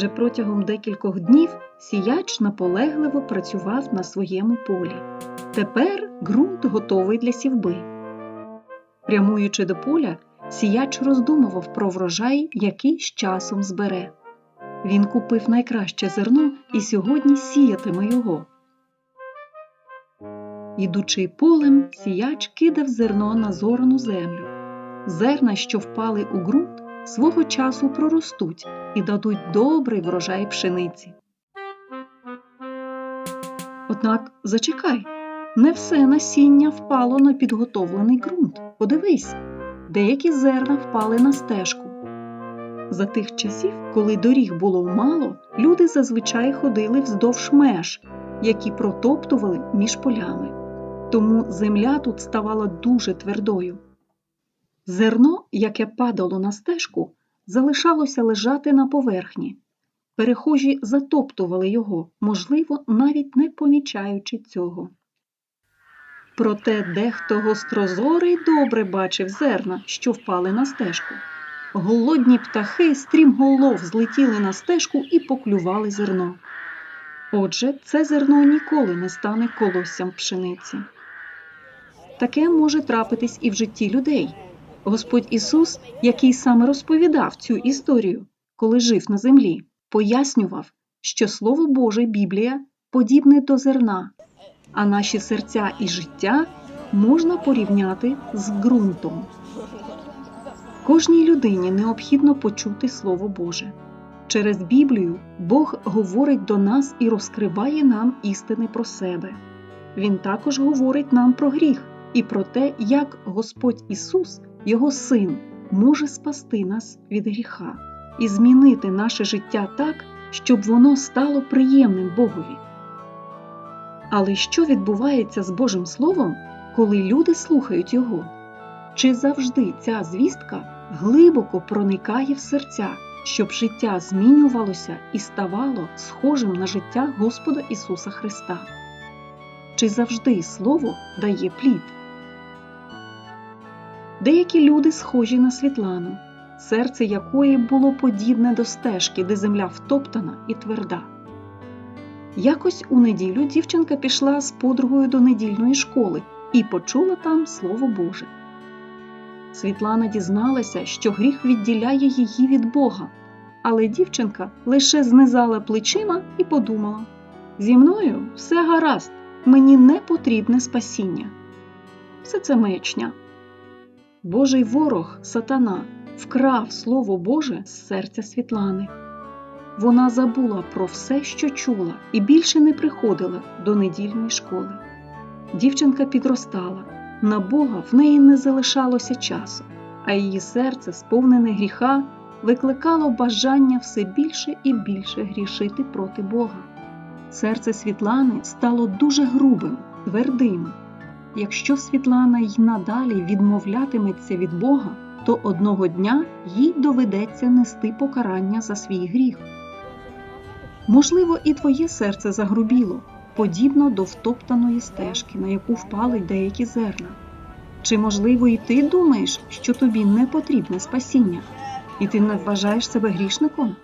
Вже протягом декількох днів сіяч наполегливо працював на своєму полі. Тепер ґрунт готовий для сівби. Прямуючи до поля, сіяч роздумував про врожай, який з часом збере. Він купив найкраще зерно і сьогодні сіятиме його. Ідучи полем, сіяч кидав зерно на зорану землю. Зерна, що впали у ґрунт, свого часу проростуть і дадуть добрий врожай пшениці. Однак зачекай, не все насіння впало на підготовлений ґрунт. Подивись, деякі зерна впали на стежку. За тих часів, коли доріг було мало, люди зазвичай ходили вздовж меж, які протоптували між полями. Тому земля тут ставала дуже твердою. Зерно, яке падало на стежку, залишалося лежати на поверхні. Перехожі затоптували його, можливо, навіть не помічаючи цього. Проте дехто гострозорий добре бачив зерна, що впали на стежку. Голодні птахи стрімголов злетіли на стежку і поклювали зерно. Отже, це зерно ніколи не стане колоссям пшениці. Таке може трапитись і в житті людей. Господь Ісус, який саме розповідав цю історію, коли жив на землі, пояснював, що Слово Боже Біблія подібне до зерна, а наші серця і життя можна порівняти з ґрунтом. Кожній людині необхідно почути Слово Боже. Через Біблію Бог говорить до нас і розкриває нам істини про себе. Він також говорить нам про гріх і про те, як Господь Ісус, Його Син, може спасти нас від гріха і змінити наше життя так, щоб воно стало приємним Богові. Але що відбувається з Божим Словом, коли люди слухають Його? Чи завжди ця звістка глибоко проникає в серця, щоб життя змінювалося і ставало схожим на життя Господа Ісуса Христа? Чи завжди Слово дає плід? Деякі люди схожі на Світлану, серце якої було подібне до стежки, де земля втоптана і тверда. Якось у неділю дівчинка пішла з подругою до недільної школи і почула там Слово Боже. Світлана дізналася, що гріх відділяє її від Бога, але дівчинка лише знизала плечима і подумала: зі мною все гаразд, мені не потрібне спасіння. Все це маячня. Божий ворог, сатана, вкрав Слово Боже з серця Світлани. Вона забула про все, що чула, і більше не приходила до недільної школи. Дівчинка підростала, на Бога в неї не залишалося часу, а її серце, сповнене гріха, викликало бажання все більше і більше грішити проти Бога. Серце Світлани стало дуже грубим, твердим. Якщо Світлана й надалі відмовлятиметься від Бога, то одного дня їй доведеться нести покарання за свій гріх. Можливо, і твоє серце загрубіло, подібно до втоптаної стежки, на яку впали деякі зерна. Чи, можливо, і ти думаєш, що тобі не потрібне спасіння, і ти не вважаєш себе грішником?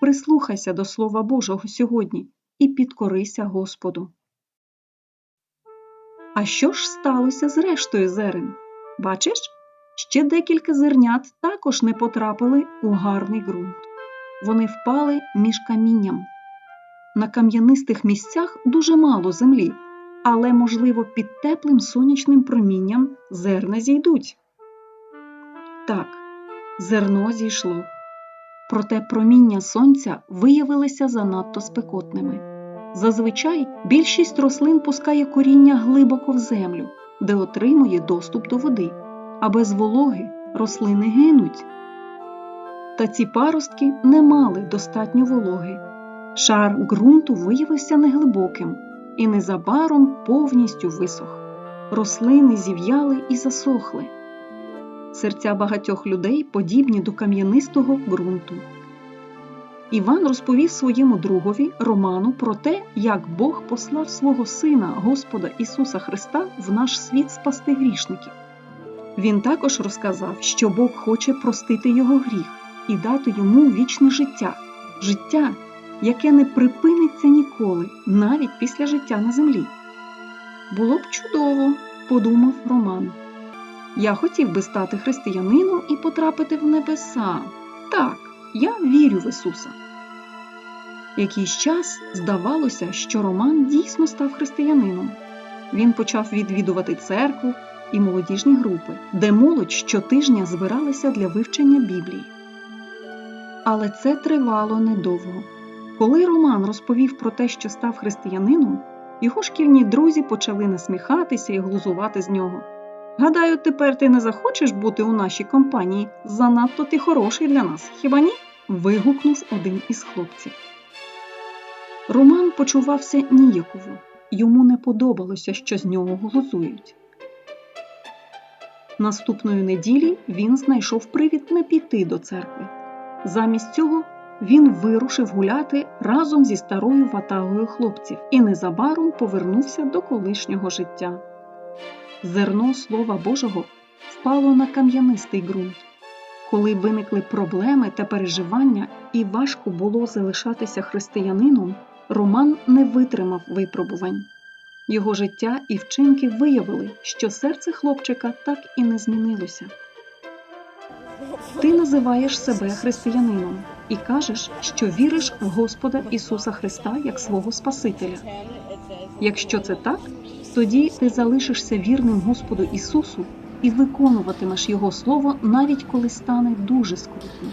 Прислухайся до Слова Божого сьогодні і підкорися Господу. А що ж сталося з рештою зерен? Бачиш, ще декілька зернят також не потрапили у гарний ґрунт. Вони впали між камінням. На кам'янистих місцях дуже мало землі, але, можливо, під теплим сонячним промінням зерна зійдуть. Так, зерно зійшло. Проте проміння сонця виявилися занадто спекотними. Зазвичай більшість рослин пускає коріння глибоко в землю, де отримує доступ до води, а без вологи рослини гинуть. Та ці паростки не мали достатньо вологи. Шар ґрунту виявився неглибоким і незабаром повністю висох. Рослини зів'яли і засохли. Серця багатьох людей подібні до кам'янистого ґрунту. Іван розповів своєму другові Роману про те, як Бог послав свого Сина Господа Ісуса Христа в наш світ спасти грішників. Він також розказав, що Бог хоче простити його гріх і дати йому вічне життя, життя, яке не припиниться ніколи, навіть після життя на землі. Було б чудово, подумав Роман. Я хотів би стати християнином і потрапити в небеса. Так, я вірю в Ісуса. Якийсь час здавалося, що Роман дійсно став християнином. Він почав відвідувати церкву і молодіжні групи, де молодь щотижня збиралася для вивчення Біблії. Але це тривало недовго. Коли Роман розповів про те, що став християнином, його шкільні друзі почали насміхатися і глузувати з нього. Гадаю, тепер ти не захочеш бути у нашій компанії. Занадто ти хороший для нас, хіба ні? вигукнув один із хлопців. Роман почувався ніяково, йому не подобалося, що з нього глузують. Наступної неділі він знайшов привід не піти до церкви. Замість цього він вирушив гуляти разом зі старою ватагою хлопців і незабаром повернувся до колишнього життя. Зерно Слова Божого впало на кам'янистий ґрунт. Коли виникли проблеми та переживання, і важко було залишатися християнином, Роман не витримав випробувань. Його життя і вчинки виявили, що серце хлопчика так і не змінилося. Ти називаєш себе християнином і кажеш, що віриш в Господа Ісуса Христа як свого Спасителя. Якщо це так, тоді ти залишишся вірним Господу Ісусу і виконуватимеш Його Слово, навіть коли стане дуже скрутно.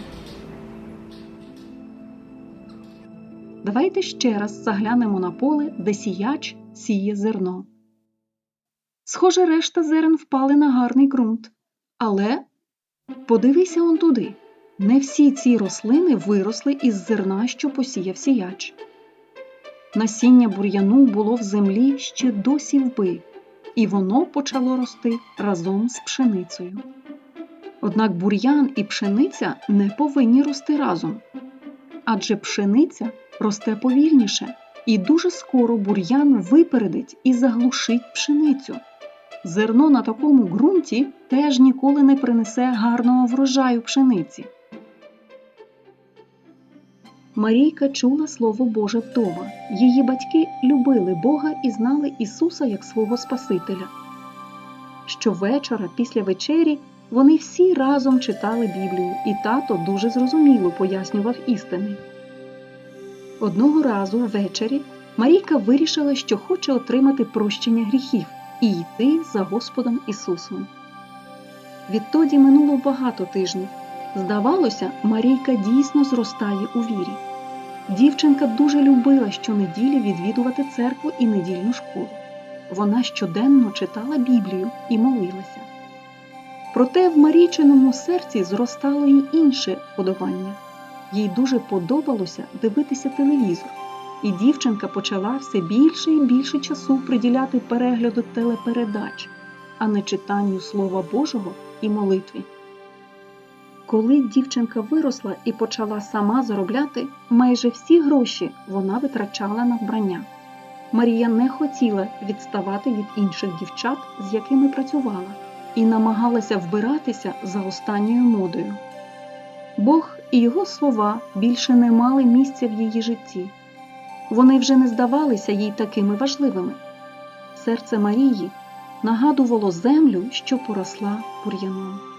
Давайте ще раз заглянемо на поле, де сіяч сіє зерно. Схоже, решта зерен впали на гарний ґрунт. Але подивися он туди. Не всі ці рослини виросли із зерна, що посіяв сіяч. Насіння бур'яну було в землі ще до сівби, і воно почало рости разом з пшеницею. Однак бур'ян і пшениця не повинні рости разом, адже пшениця росте повільніше, і дуже скоро бур'ян випередить і заглушить пшеницю. Зерно на такому ґрунті теж ніколи не принесе гарного врожаю пшениці. Марійка чула Слово Боже вдома. Її батьки любили Бога і знали Ісуса як свого Спасителя. Щовечора після вечері вони всі разом читали Біблію, і тато дуже зрозуміло пояснював істини. Одного разу ввечері Марійка вирішила, що хоче отримати прощення гріхів і йти за Господом Ісусом. Відтоді минуло багато тижнів. Здавалося, Марійка дійсно зростає у вірі. Дівчинка дуже любила щонеділі відвідувати церкву і недільну школу. Вона щоденно читала Біблію і молилася. Проте в Марійчиному серці зростало й інше подобання. Їй дуже подобалося дивитися телевізор, і дівчинка почала все більше і більше часу приділяти перегляду телепередач, а не читанню Слова Божого і молитві. Коли дівчинка виросла і почала сама заробляти, майже всі гроші вона витрачала на вбрання. Марія не хотіла відставати від інших дівчат, з якими працювала, і намагалася вбиратися за останньою модою. Бог і його слова більше не мали місця в її житті. Вони вже не здавалися їй такими важливими. Серце Марії нагадувало землю, що поросла бур'яном.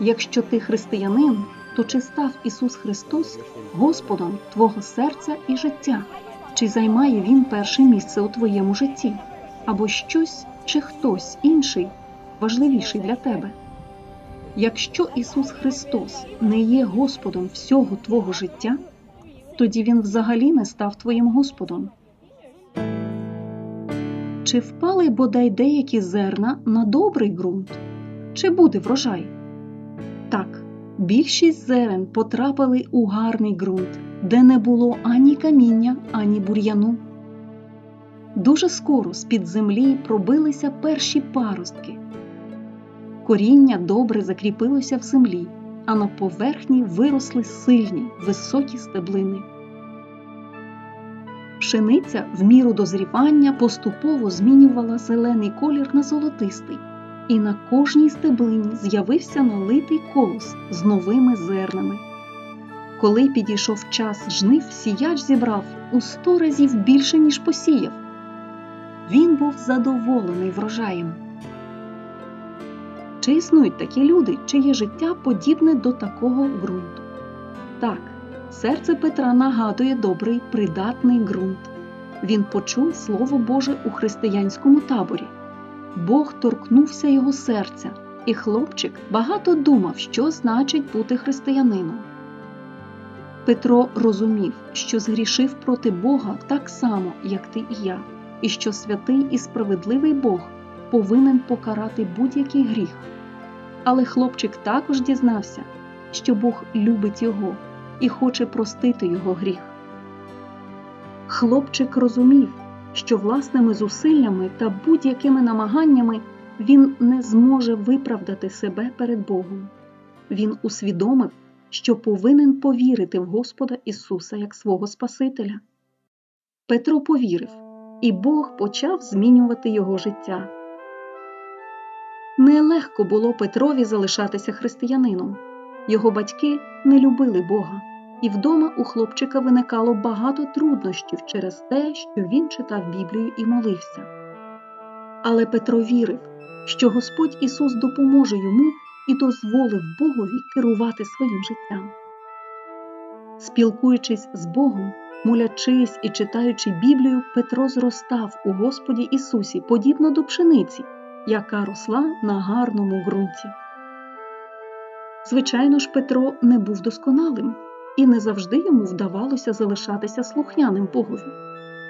Якщо ти християнин, то чи став Ісус Христос Господом твого серця і життя? Чи займає Він перше місце у твоєму житті? Або щось чи хтось інший важливіший для тебе? Якщо Ісус Христос не є Господом всього твого життя, тоді Він взагалі не став твоїм Господом. Чи впали бодай деякі зерна на добрий ґрунт? Чи буде врожай? Так, більшість зерен потрапили у гарний ґрунт, де не було ані каміння, ані бур'яну. Дуже скоро з-під землі пробилися перші паростки. Коріння добре закріпилося в землі, а на поверхні виросли сильні, високі стеблини. Пшениця в міру дозрівання поступово змінювала зелений колір на золотистий, і на кожній стеблині з'явився налитий колос з новими зернами. Коли підійшов час жнив, сіяч зібрав у сто разів більше, ніж посіяв. Він був задоволений врожаєм. Чи існують такі люди, чиє життя подібне до такого ґрунту? Так, серце Петра нагадує добрий придатний ґрунт. Він почув Слово Боже у християнському таборі. Бог торкнувся його серця, і хлопчик багато думав, що значить бути християнином. Петро розумів, що згрішив проти Бога так само, як ти і я, і що святий і справедливий Бог повинен покарати будь-який гріх. Але хлопчик також дізнався, що Бог любить його і хоче простити його гріх. Хлопчик розумів, що власними зусиллями та будь-якими намаганнями він не зможе виправдати себе перед Богом. Він усвідомив, що повинен повірити в Господа Ісуса як свого Спасителя. Петро повірив, і Бог почав змінювати його життя. Нелегко було Петрові залишатися християнином. Його батьки не любили Бога, і вдома у хлопчика виникало багато труднощів через те, що він читав Біблію і молився. Але Петро вірив, що Господь Ісус допоможе йому і дозволив Богові керувати своїм життям. Спілкуючись з Богом, молячись і читаючи Біблію, Петро зростав у Господі Ісусі, подібно до пшениці, яка росла на гарному ґрунті. Звичайно ж, Петро не був досконалим, і не завжди йому вдавалося залишатися слухняним Богові.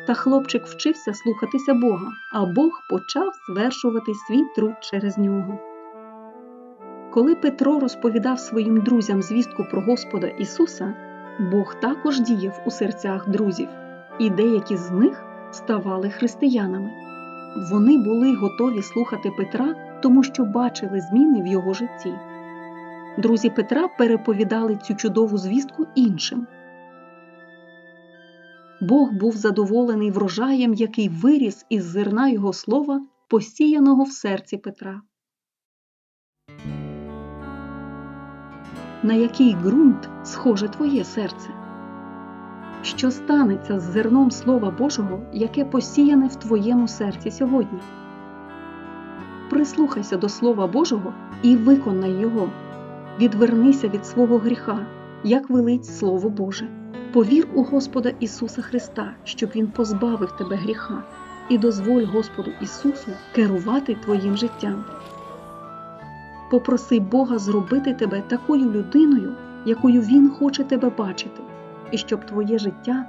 Та хлопчик вчився слухатися Бога, а Бог почав звершувати свій труд через нього. Коли Петро розповідав своїм друзям звістку про Господа Ісуса, Бог також діяв у серцях друзів, і деякі з них ставали християнами. Вони були готові слухати Петра, тому що бачили зміни в його житті. Друзі Петра переповідали цю чудову звістку іншим. Бог був задоволений врожаєм, який виріс із зерна його слова, посіяного в серці Петра. На який ґрунт схоже твоє серце? Що станеться з зерном Слова Божого, яке посіяне в твоєму серці сьогодні? Прислухайся до Слова Божого і виконай його. Відвернися від свого гріха, як велить Слово Боже. Повір у Господа Ісуса Христа, щоб Він позбавив тебе гріха, і дозволь Господу Ісусу керувати твоїм життям. Попроси Бога зробити тебе такою людиною, якою Він хоче тебе бачити, і щоб твоє життя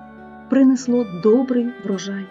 принесло добрий врожай.